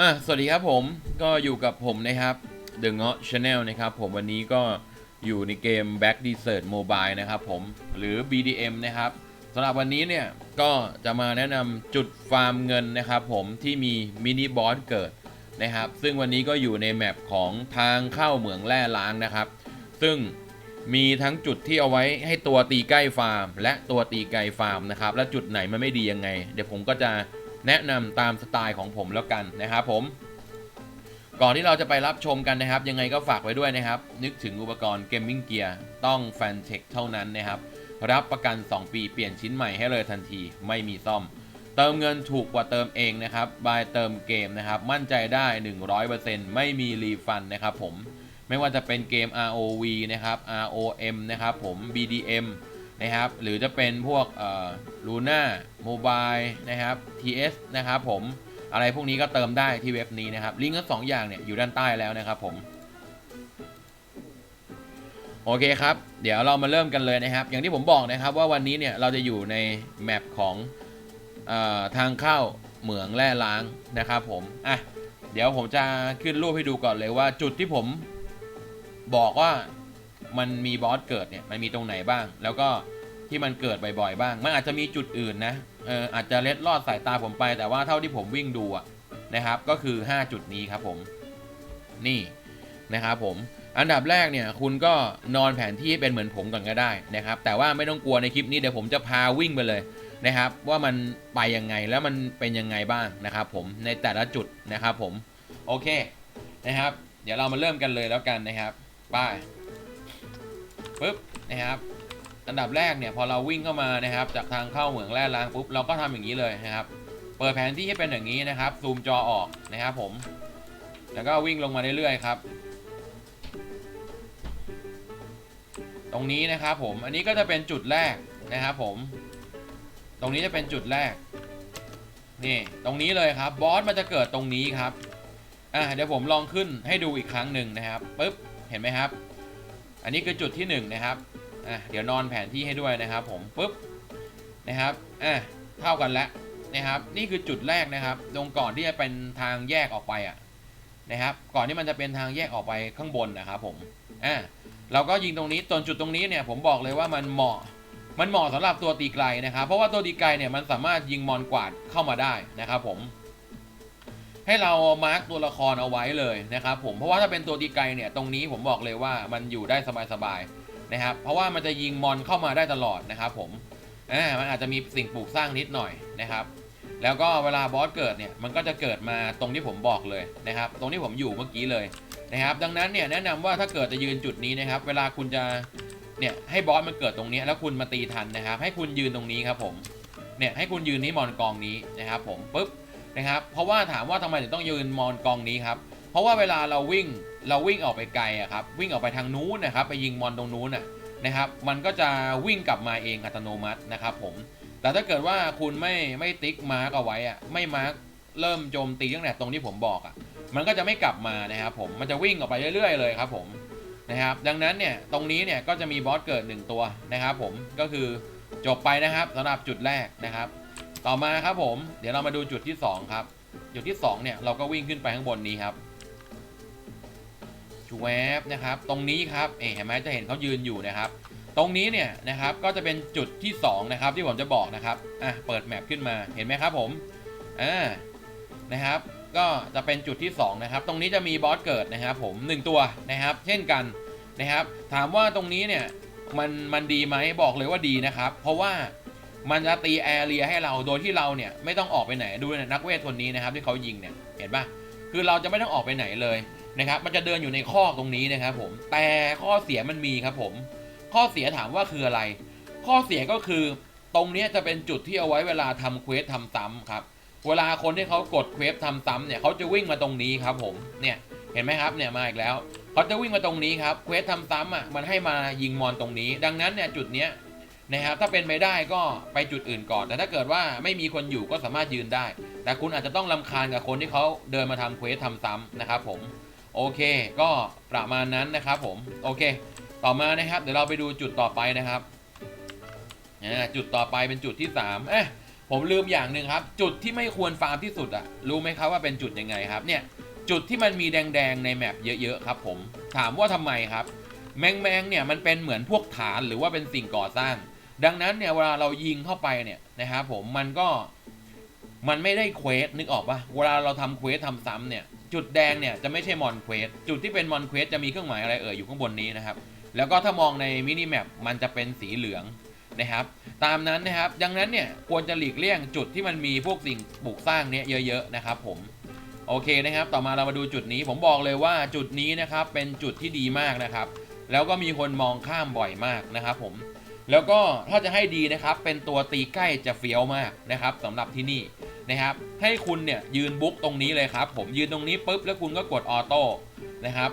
อะสวัสดีครับผมก็อยู่กับผมนะครับ The n g a t Channel นะครับผมวันนี้ก็อยู่ในเกม Back Desert Mobile นะครับผมหรือ BDM นะครับสำหรับวันนี้เนี่ยก็จะมาแนะนำจุดฟาร์มเงินนะครับผมที่มีมินิบอสเกิดนะครับ ซึ่งวันนี้ก็อยู่ในแมปของทางเข้าเหมืองแร่ล้างนะครับ ซึ่งมีทั้งจุดที่เอาไว้ให้ตัวตีใกล้ฟาร์ม และตัวตีไกลฟาร์มนะครับ และจุดไหนมันไม่ดียังไง เดี๋ยวผมก็จะ แนะนำตามสไตล์ของผมแล้วกันนะครับผม ก่อนที่เราจะไปรับชมกันนะครับ ยังไงก็ฝากไว้ด้วยนะครับ นึกถึงอุปกรณ์เกมมิ่งเกียร์ต้องแฟนเทคเท่านั้นนะครับ รับประกัน 2 ปีเปลี่ยนชิ้นใหม่ให้เลยทันที ไม่มีซ่อม เติมเงินถูกกว่าเติมเองนะครับบายเติมเกมนะครับ มั่นใจได้ 100%ไม่มีรีฟันนะครับผม ไม่ว่าจะเป็นเกม ROV นะครับ ROM นะครับผม BDM นะครับ หรือจะเป็นพวกเอ่อ Luna Mobile นะครับ TS นะครับผมอะไรพวกนี้ก็เติมได้ที่เว็บนี้นะครับ ลิงก์ทั้งสองอย่างเนี่ยอยู่ด้านใต้แล้วนะครับผม โอเคครับ เดี๋ยวเรามาเริ่มกันเลยนะครับ อย่างที่ผมบอกนะครับว่าวันนี้เนี่ยเราจะอยู่ในแมปของอทางเข้าเหมืองแร่ล้างนะครับผม อะ เดี๋ยวผมจะขึ้นรูปให้ดูก่อนเลยว่าจุดที่ผมบอกว่า มันมีบอสเกิดเนี่ยมันมีตรงไหนบ้าง แล้วก็ที่มันเกิดบ่อยๆบ้าง มันอาจจะมีจุดอื่นนะเอออาจจะเล็ดลอดสายตาผมไป แต่ว่าเท่าที่ผมวิ่งดูอะนะครับ ก็คือ 5 จุดนี้ครับผมนี่นะครับผมอันดับแรกเนี่ยคุณก็นอนแผนที่เป็นเหมือนผมก่อนก็ได้นะครับ แต่ว่าไม่ต้องกลัวในคลิปนี้เดี๋ยวผมจะพาวิ่งไปเลยนะครับ ว่ามันไปยังไงแล้วมันเป็นยังไงบ้างนะครับผมในแต่ละจุดนะครับผมโอเคนะครับ เดี๋ยวเรามาเริ่มกันเลยแล้วกันนะครับไป้าย ปึ๊บนะครับอันดับแรกเนี่ยพอเราวิ่งเข้ามานะครับจากทางเข้าเหมืองแร่ล้างปุ๊บเราก็ทำอย่างนี้เลยนะครับ เปิดแผนที่ให้เป็นอย่างนี้นะครับซูมจอออกนะครับผม แล้วก็วิ่งลงมาเรื่อยๆครับ ตรงนี้นะครับผมอันนี้ก็จะเป็นจุดแรกนะครับผม ตรงนี้จะเป็นจุดแรกนี่ตรงนี้เลยครับบอสมันจะเกิดตรงนี้ครับอะเดี๋ยวผมลองขึ้นให้ดูอีกครั้งหนึ่งนะครับปึ๊บเห็นไหมครับ อันนี้คือจุดที่หนึ่งนะครับอะเดี๋ยวนอนแผนที่ให้ด้วยนะครับ ผมปึ๊บนะครับอะเท่ากันแล้วนะครับ นี่คือจุดแรกนะครับตรงก่อนที่จะเป็นทางแยกออกไปอะนะครับ ก่อนที่มันจะเป็นทางแยกออกไปข้างบนนะครับ ผมอะเราก็ยิงตรงนี้ตรงจุดตรงนี้เนี่ยผมบอกเลยว่ามันเหมาะมันเหมาะสำหรับตัวตีไกลนะครับ เพราะว่าตัวตีไกลเนี่ยมันสามารถยิงมอนกวาดเข้ามาได้นะครับ ผม ให้เรามาร์กตัวละครเอาไว้เลยนะครับผมเพราะว่าถ้าเป็นตัวตีไกลเนี่ยตรงนี้ผมบอกเลยว่ามันอยู่ได้สบายๆนะครับเพราะว่ามันจะยิงมอนเข้ามาได้ตลอดนะครับผมอ่ามันอาจจะมีสิ่งปลูกสร้างนิดหน่อยนะครับ แล้วก็เวลาบอสเกิดเนี่ยมันก็จะเกิดมาตรงที่ผมบอกเลยนะครับ ตรงที่ผมอยู่เมื่อกี้เลยนะครับ ดังนั้นเนี่ยแนะนำว่าถ้าเกิดจะยืนจุดนี้นะครับ เวลาคุณจะเนี่ยให้บอสมันเกิดตรงนี้แล้วคุณมาตีทันนะครับ ให้คุณยืนตรงนี้ครับผมเนี่ยให้คุณยืนที่มอนกองนี้นะครับ ผมปุ๊บ นะครับ เพราะว่าถามว่าทำไมถึงต้องยืนมอนกองนี้ครับ เพราะว่าเวลาเราวิ่งเราวิ่งออกไปไกลอะครับวิ่งออกไปทางนู้นนะครับ ไปยิงมอนตรงนู้นนะนะครับ มันก็จะวิ่งกลับมาเองอัตโนมัตินะครับผม แต่ถ้าเกิดว่าคุณไม่ไม่ติ๊กมาร์กเอาไว้อะไม่มาร์กเริ่มโจมตีตั้งแต่ตรงที่ผมบอกอะมันก็จะไม่กลับมานะครับผมมันจะวิ่งออกไปเรื่อย ๆ เลยครับผมนะครับ ดังนั้นเนี่ยตรงนี้เนี่ยก็จะมีบอสเกิด 1 ตัวนะครับผมก็คือจบไปนะครับสำหรับจุดแรกนะครับ ต่อมาครับผม เดี๋ยวเรามาดูจุดที่ 2 ครับ จุดที่ 2 เนี่ยเราก็วิ่งขึ้นไปข้างบนนี้ครับชูแวบนะครับ ตรงนี้ครับเอ๋เห็นไหมจะเห็นเขายืนอยู่นะครับ ตรงนี้เนี่ยนะครับก็จะเป็นจุดที่ 2 นะครับ ที่ผมจะบอกนะครับอะเปิดแมปขึ้นมาเห็นไหมครับผมอ่านะครับ ก็จะเป็นจุดที่ 2 นะครับ ตรงนี้จะมีบอสเกิดนะครับ ผม 1 ตัวนะครับ เช่นกันนะครับ ถามว่าตรงนี้เนี่ยมันมันดีไหมบอกเลยว่าดีนะครับ เพราะว่า มันจะตีแอเรียให้เราโดยที่เราเนี่ยไม่ต้องออกไปไหนดูนะนักเวทคนนี้นะครับที่เขายิงเนี่ยเห็นปะคือเราจะไม่ต้องออกไปไหนเลยนะครับมันจะเดินอยู่ในคอกตรงนี้นะครับผมแต่ข้อเสียมันมีครับผม ข้อเสียถามว่าคืออะไร ข้อเสียก็คือตรงนี้จะเป็นจุดที่เอาไว้เวลาทำเควสทำซ้ำครับเวลาคนที่เขากดเควฟทำซ้ำเนี่ยเขาจะวิ่งมาตรงนี้ครับผมเนี่ยเห็นไหมครับเนี่ยมาอีกแล้วเขาจะวิ่งมาตรงนี้ครับเควฟทำซ้ำอะมันให้มายิงมอนตรงนี้ ดังนั้นเนี่ยจุดเนี้ย นะครับถ้าเป็นไม่ได้ก็ไปจุดอื่นก่อน แต่ถ้าเกิดว่าไม่มีคนอยู่ก็สามารถยืนได้ แต่คุณอาจจะต้องลำคาญกับคนที่เขาเดินมาทำเควสทำซ้ำนะครับผมโอเค ก็ประมาณนั้นนะครับผมโอเค ต่อมานะครับ เดี๋ยวเราไปดูจุดต่อไปนะครับจุดต่อไปเป็นจุดที่3เอ๊ะผมลืมอย่างหนึ่งครับ จุดที่ไม่ควรฟาร์มที่สุดอะรู้ไหมครับว่าเป็นจุดยังไงครับเนี่ยจุดที่มันมีแดงๆในแมปเยอะๆครับผมถามว่าทำไมครับ แมงแมงเนี่ยมันเป็นเหมือนพวกฐานหรือว่าเป็นสิ่งก่อสร้าง ดังนั้นเนี่ยเวลาเรายิงเข้าไปเนี่ยนะครับผมมันก็มันไม่ได้เควสนึกออกปะเวลาเราทำเควสทำซ้ำเนี่ยจุดแดงเนี่ยจะไม่ใช่มอนเควสจุดที่เป็นมอนเควสจะมีเครื่องหมายอะไรเอ่ยอยู่ข้างบนนี้นะครับ แล้วก็ถ้ามองในมินิแมปมันจะเป็นสีเหลืองนะครับ ตามนั้นนะครับ ดังนั้นเนี่ยควรจะหลีกเลี่ยงจุดที่มันมีพวกสิ่งปลูกสร้างเนี่ยเยอะๆนะครับผมโอเคนะครับ ต่อมาเรามาดูจุดนี้ผมบอกเลยว่าจุดนี้นะครับเป็นจุดที่ดีมากนะครับ แล้วก็มีคนมองข้ามบ่อยมากนะครับผม แล้วก็ถ้าจะให้ดีนะครับ เป็นตัวตีใกล้จะเฟี้ยวมากนะครับสำหรับที่นี่นะครับ ให้คุณเนี่ยยืนบุ๊กตรงนี้เลยครับ ผมยืนตรงนี้ปุ๊บแล้วคุณก็กดออโต้นะครับ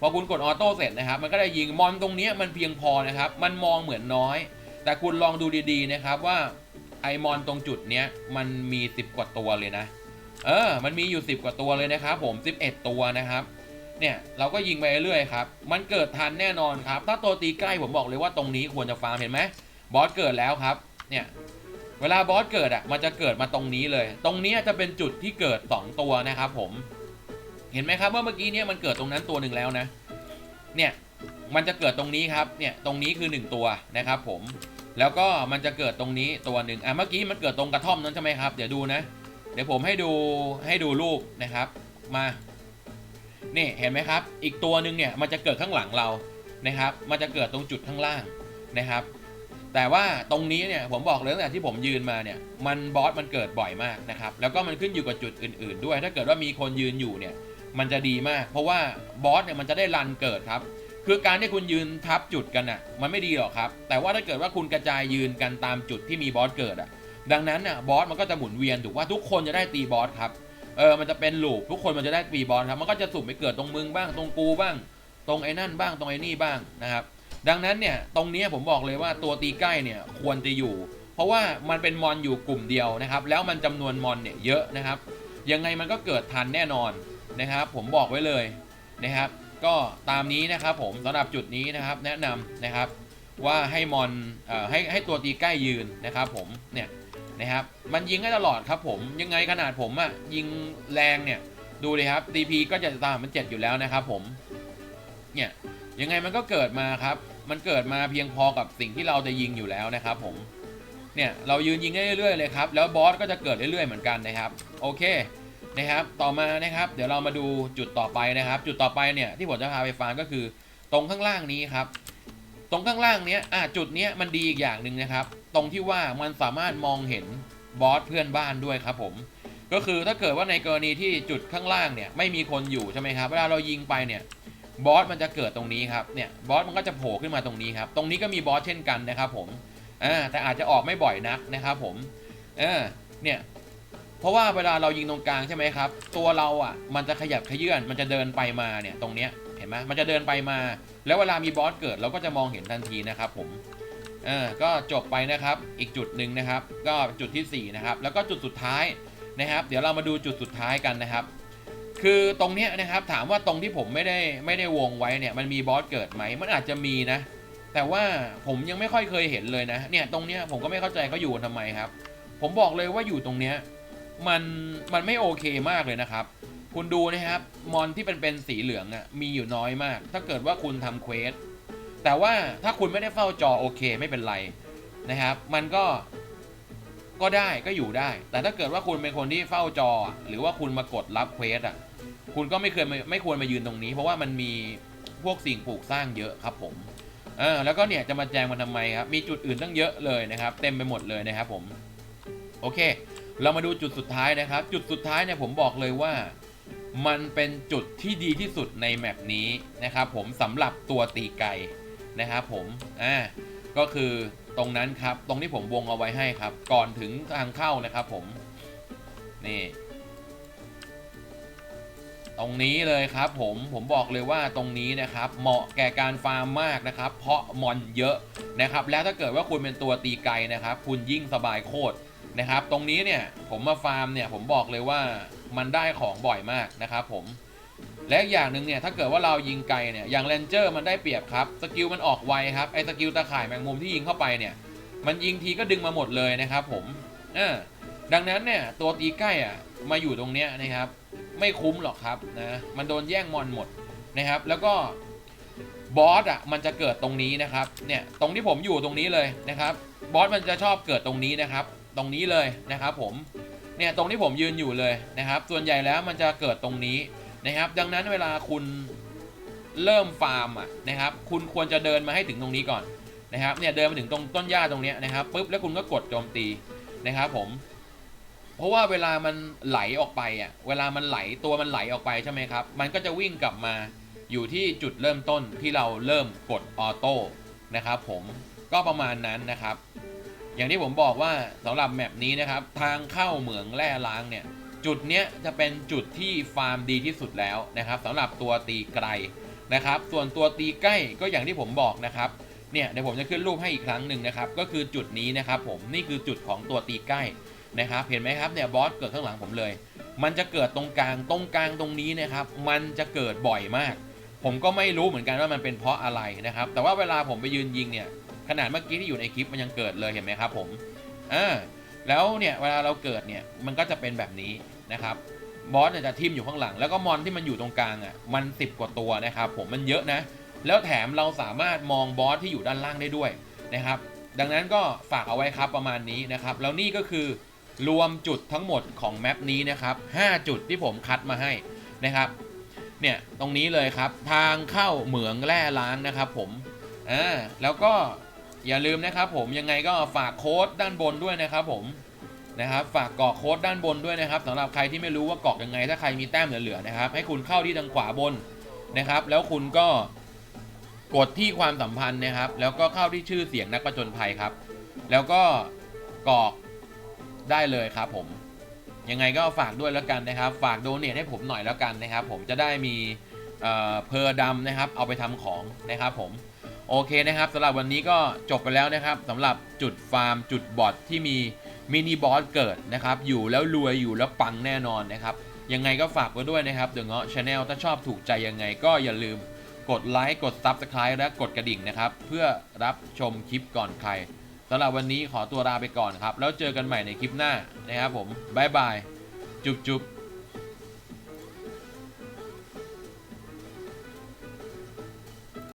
พอคุณกดออโต้เสร็จนะครับ มันก็ได้ยิงมอนตรงนี้มันเพียงพอนะครับ มันมองเหมือนน้อย แต่คุณลองดูดีๆนะครับว่าไอมอนตรงจุดเนี้ยมันมี 10 กว่าตัวเลยนะ เออ มันมีอยู่ 10 กว่าตัวเลยนะครับผม 11 ตัวนะครับ เนี่ยเราก็ยิงไปเรื่อยครับ มันเกิดทันแน่นอนครับ ถ้าตัวตีใกล้ผมบอกเลยว่าตรงนี้ควรจะฟาร์มเห็นไหมบอสเกิดแล้วครับ เนี่ย เวลาบอสเกิดอะ มันจะเกิดมาตรงนี้เลย ตรงนี้จะเป็นจุดที่เกิด 2 ตัวนะครับผม เห็นไหมครับว่าเมื่อกี้เนี่ยมันเกิดตรงนั้นตัวหนึ่งแล้วนะ เนี่ย มันจะเกิดตรงนี้ครับ เนี่ย ตรงนี้คือ 1 ตัวนะครับผม แล้วก็มันจะเกิดตรงนี้ตัวหนึ่งอะ เมื่อกี้มันเกิดตรงกระท่อมนั้นใช่ไหมครับ เดี๋ยวดูนะ เดี๋ยวผมให้ดูให้ดูรูปนะครับ มา นี่เห็นไหมครับ อีกตัวหนึ่งเนี่ยมันจะเกิดข้างหลังเรานะครับ มันจะเกิดตรงจุดข้างล่างนะครับ แต่ว่าตรงนี้เนี่ยผมบอกเลยตั้งแต่ที่ผมยืนมาเนี่ยมันบอสมันเกิดบ่อยมากนะครับ แล้วก็มันขึ้นอยู่กับจุดอื่น ๆ ด้วย ถ้าเกิดว่ามีคนยืนอยู่เนี่ยมันจะดีมาก เพราะว่าบอสเนี่ยมันจะได้รันเกิดครับ คือการที่คุณยืนทับจุดกันอะมันไม่ดีหรอกครับ แต่ว่าถ้าเกิดว่าคุณกระจายยืนกันตามจุดที่มีบอสเกิดอะดังนั้นน่ะบอสมันก็จะหมุนเวียนถูกว่าทุกคนจะได้ตีบอสครับ เออ มันจะเป็นลูปทุกคนมันจะได้ตีบอลครับ มันก็จะสุ่มไปเกิดตรงมึงบ้าง ตรงกูบ้าง ตรงไอ้นั่นบ้าง ตรงไอ้นี่บ้างนะครับ ดังนั้นเนี่ย ตรงนี้ผมบอกเลยว่าตัวตีใกล้เนี่ยควรจะอยู่ เพราะว่ามันเป็นมอนอยู่กลุ่มเดียวนะครับ แล้วมันจำนวนมอนเนี่ยเยอะนะครับ ยังไงมันก็เกิดทันแน่นอนนะครับ ผมบอกไว้เลยนะครับ ก็ตามนี้นะครับผมสำหรับจุดนี้นะครับ แนะนำนะครับว่าให้มอนเอ่อให้ให้ตัวตีใกล้ยืนนะครับ ผมเนี่ย นะครับมันยิงได้ตลอดครับผมยังไงขนาดผมอะยิงแรงเนี่ยดูเลยครับ DP ก็จะตามมันเจ็ดอยู่แล้วนะครับผมเนี่ยยังไงมันก็เกิดมาครับ มันเกิดมาเพียงพอกับสิ่งที่เราจะยิงอยู่แล้วนะครับผมเนี่ยเรายืนยิงได้เรื่อยๆเลยครับแล้วบอสก็จะเกิดเรื่อยๆเหมือนกันนะครับโอเคนะครับต่อมานะครับ เดี๋ยวเรามาดูจุดต่อไปนะครับ จุดต่อไปเนี่ยที่ผมจะพาไปฟาร์มก็คือ ตรงข้างล่างนี้ครับ ตรงข้างล่างเนี้ยอะจุดเนี้ยมันดีอีกอย่างหนึ่งนะครับ ตรงที่ว่ามันสามารถมองเห็นบอสเพื่อนบ้านด้วยครับผม ก็คือถ้าเกิดว่าในกรณีที่จุดข้างล่างเนี่ยไม่มีคนอยู่ใช่ไหมครับเวลาเรายิงไปเนี่ยบอสมันจะเกิดตรงนี้ครับเนี่ยบอสมันก็จะโผล่ขึ้นมาตรงนี้ครับตรงนี้ก็มีบอสเช่นกันนะครับผมอ่าแต่อาจจะออกไม่บ่อยนักนะครับผมเออเนี่ยเพราะว่าเวลาเรายิงตรงกลางใช่ไหมครับ ตัวเราอะมันจะขยับขยื่นมันจะเดินไปมาเนี่ยตรงเนี้ยเห็นไหมมันจะเดินไปมา แล้วเวลามีบอสเกิดเราก็จะมองเห็นทันทีนะครับผม เออก็จบไปนะครับอีกจุดหนึ่งนะครับ ก็จุดที่ 4 นะครับ แล้วก็จุดสุดท้ายนะครับ เดี๋ยวเรามาดูจุดสุดท้ายกันนะครับ คือตรงเนี้ยนะครับถามว่าตรงที่ผมไม่ได้ไม่ได้วงไว้เนี่ยมันมีบอสเกิดไหมมันอาจจะมีนะ แต่ว่าผมยังไม่ค่อยเคยเห็นเลยนะเนี่ยตรงเนี้ยผมก็ไม่เข้าใจเขาอยู่กันทำไมครับ ผมบอกเลยว่าอยู่ตรงเนี้ยมันมันไม่โอเคมากเลยนะครับ คุณดูนะครับมอนที่เป็นเป็นสีเหลืองอะ่ะมีอยู่น้อยมาก ถ้าเกิดว่าคุณทำเควส แต่ว่าถ้าคุณไม่ได้เฝ้าจอโอเคไม่เป็นไรนะครับ มันก็ก็ได้ก็อยู่ได้ แต่ถ้าเกิดว่าคุณเป็นคนที่เฝ้าจอ หรือว่าคุณมากดรับเควสอะคุณก็ไม่เคยไม่ไม่ควรมายืนตรงนี้ เพราะว่ามันมีพวกสิ่งปลูกสร้างเยอะครับผมเออแล้วก็เนี่ยจะมาแจงมันทำไมครับมีจุดอื่นตั้งเยอะเลยนะครับ เต็มไปหมดเลยนะครับผมโอเค เรามาดูจุดสุดท้ายนะครับ จุดสุดท้ายเนี่ยผมบอกเลยว่ามันเป็นจุดที่ดีที่สุดในแมปนี้นะครับผมสำหรับตัวตีไก นะครับผมอ่าก็คือตรงนั้นครับตรงที่ผมวงเอาไว้ให้ครับ ก่อนถึงทางเข้านะครับผมนี่ตรงนี้เลยครับผมผมบอกเลยว่าตรงนี้นะครับ เหมาะแก่การฟาร์มมากนะครับ เพราะมอนเยอะนะครับ แล้วถ้าเกิดว่าคุณเป็นตัวตีไกนะครับ คุณยิ่งสบายโคตรนะครับ ตรงนี้เนี่ยผมมาฟาร์มเนี่ยผมบอกเลยว่ามันได้ของบ่อยมากนะครับผม และอีกอย่างหนึ่งเนี่ยถ้าเกิดว่าเรายิงไกลเนี่ยอย่างเลนเจอร์มันได้เปรียบครับสกิลมันออกไวครับไอ้สกิลตะข่ายแมงมุมที่ยิงเข้าไปเนี่ยมันยิงทีก็ดึงมาหมดเลยนะครับผมเออดังนั้นเนี่ยตัวตีใกล้อะมาอยู่ตรงเนี้ยนะครับ ไม่คุ้มหรอกครับนะมันโดนแย่งมอนหมดนะครับ แล้วก็บอสอะมันจะเกิดตรงนี้นะครับเนี่ยตรงที่ผมอยู่ตรงนี้เลยนะครับบอสมันจะชอบเกิดตรงนี้นะครับ ตรงนี้เลยนะครับผมเนี่ยตรงที่ผมยืนอยู่เลยนะครับ ส่วนใหญ่แล้วมันจะเกิดตรงนี้ นะครับ ดังนั้นเวลาคุณเริ่มฟาร์มอะนะครับ คุณควรจะเดินมาให้ถึงตรงนี้ก่อนนะครับเนี่ยเดินมาถึงตรงต้นหญ้าตรงนี้นะครับปุ๊บแล้วคุณก็กดโจมตีนะครับผม เพราะว่าเวลามันไหลออกไปอะเวลามันไหลตัวมันไหลออกไปใช่ไหมครับ มันก็จะวิ่งกลับมาอยู่ที่จุดเริ่มต้นที่เราเริ่มกดออโต้นะครับผมก็ประมาณนั้นนะครับ อย่างที่ผมบอกว่าสำหรับแมปนี้นะครับ ทางเข้าเหมืองแร่ล้างเนี่ย จุดเนี้ยจะเป็นจุดที่ฟาร์มดีที่สุดแล้วนะครับสำหรับตัวตีไกลนะครับ ส่วนตัวตีใกล้ก็อย่างที่ผมบอกนะครับเนี่ยเดี๋ยวผมจะขึ้นรูปให้อีกครั้งหนึ่งนะครับ ก็คือจุดนี้นะครับผมนี่คือจุดของตัวตีใกล้นะครับ เห็นไหมครับเนี่ยบอสเกิดข้างหลังผมเลย มันจะเกิดตรงกลางตรงกลางตรงนี้นะครับ มันจะเกิดบ่อยมาก ผมก็ไม่รู้เหมือนกันว่ามันเป็นเพราะอะไรนะครับ แต่ว่าเวลาผมไปยืนยิงเนี่ยขนาดเมื่อกี้ที่อยู่ในคลิปมันยังเกิดเลยเห็นไหมครับผมอ่าแล้วเนี่ยเวลาเราเกิดเนี่ยมันก็จะเป็นแบบนี้ นะครับบอสเนี่ยจะทิมอยู่ข้างหลัง แล้วก็มอนที่มันอยู่ตรงกลางอะมันสิบกว่าตัวนะครับผมมันเยอะนะ แล้วแถมเราสามารถมองบอสที่อยู่ด้านล่างได้ด้วยนะครับ ดังนั้นก็ฝากเอาไว้ครับประมาณนี้นะครับ แล้วนี่ก็คือรวมจุดทั้งหมดของแมปนี้นะครับ 5 จุดที่ผมคัดมาให้นะครับเนี่ยตรงนี้เลยครับทางเข้าเหมืองแร่ล้างนะครับผมอ่าแล้วก็อย่าลืมนะครับผมยังไงก็ฝากโค้ดด้านบนด้วยนะครับผม นะครับฝากกรอกโค้ดด้านบนด้วยนะครับสำหรับใครที่ไม่รู้ว่ากรอกยังไง ถ้าใครมีแต้มเหลือๆนะครับ ให้คุณเข้าที่ทางขวาบนนะครับ แล้วคุณก็กดที่ความสัมพันธ์นะครับ แล้วก็เข้าที่ชื่อเสียงนักประจนภัยครับ แล้วก็กรอกได้เลยครับผมยังไงก็ฝากด้วยแล้วกันนะครับ ฝากโดเนทให้ผมหน่อยแล้วกันนะครับ ผมจะได้มีเอ่อเพอร์ดำนะครับ เอาไปทำของนะครับผมโอเคนะครับสำหรับวันนี้ก็จบไปแล้วนะครับสำหรับจุดฟาร์มจุดบอทที่มี มินิบอสเกิดนะครับ อยู่แล้วรวยอยู่แล้วปังแน่นอนนะครับ ยังไงก็ฝากไว้ด้วยนะครับเดอะเงาะชาแนลถ้าชอบถูกใจยังไงก็อย่าลืมกดไลค์กด Subscribe และกดกระดิ่งนะครับ เพื่อรับชมคลิปก่อนใครสำหรับวันนี้ขอตัวลาไปก่อนครับ แล้วเจอกันใหม่ในคลิปหน้านะครับผมบ๊ายบายจุ๊บจุ๊บ